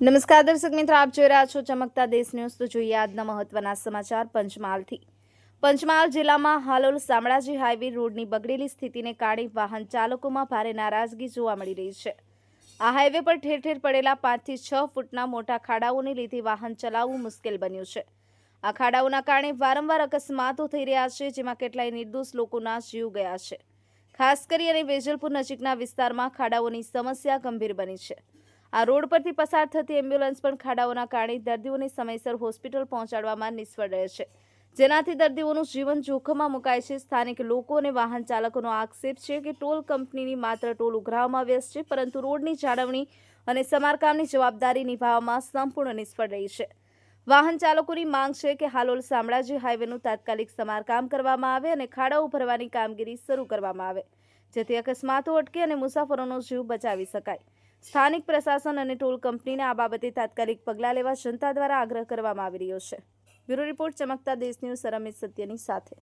નમસ્કાર દર્શક મિત્રો, આપ જોઈ રહ્યા છો ચમકતા દેશ ન્યૂઝ. તો જોઈએ આજના મહત્વના સમાચાર પંચમહાલથી. પંચમહાલ જિલ્લામાં હાલોલ શામળાજી હાઈવે રોડની બગડેલી સ્થિતિને કારણે વાહન ચાલકોમાં ભારે નારાજગી જોવા મળી રહી છે. આ હાઈવે પર ઠેર ઠેર પડેલા પાંચથી છ ફૂટના મોટા ખાડાઓને લીધે વાહન ચલાવવું મુશ્કેલ બન્યું છે. આ ખાડાઓના કારણે વારંવાર અકસ્માતો થઈ રહ્યા છે, જેમાં કેટલાય નિર્દોષ લોકોના જીવ ગયા છે. ખાસ કરી અને વેજલપુર નજીકના વિસ્તારમાં ખાડાઓની સમસ્યા ગંભીર બની છે. આ રોડ પરથી પસાર થતી એમ્બ્યુલન્સ પણ ખાડાઓના કારણે દર્દીઓને સમયસર હોસ્પિટલ પહોંચાડવામાં નિષ્ફળ રહે છે. જેનાથી દર્દીઓનું જીવન જોખમમાં મુકાય છે. સ્થાનિક લોકો અને વાહન ચાલકોનો આક્ષેપ છે કે ટોલ કંપનીની માત્ર ટોલ ઉઘરાવવામાં વ્યસ્ત છે, પરંતુ રોડની જાળવણી અને સમારકામની જવાબદારી નિભાવવામાં સંપૂર્ણ નિષ્ફળ રહી છે. વાહન ચાલકોની માંગ છે કે હાલોલ શામળાજી હાઈવેનું તાત્કાલિક સમારકામ કરવામાં આવે અને ખાડાઓ ભરવાની કામગીરી શરૂ કરવામાં આવે, જેથી અકસ્માતો અટકે અને મુસાફરોનો જીવ બચાવી શકાય. સ્થાનિક પ્રશાસન અને ટોલ કંપનીને આ બાબતે તાત્કાલિક પગલાં લેવા જનતા દ્વારા આગ્રહ કરવામાં આવી રહ્યો છે. બ્યુરો રિપોર્ટ ચમકતા દેશ ન્યૂઝ સરમિત સત્યની સાથે.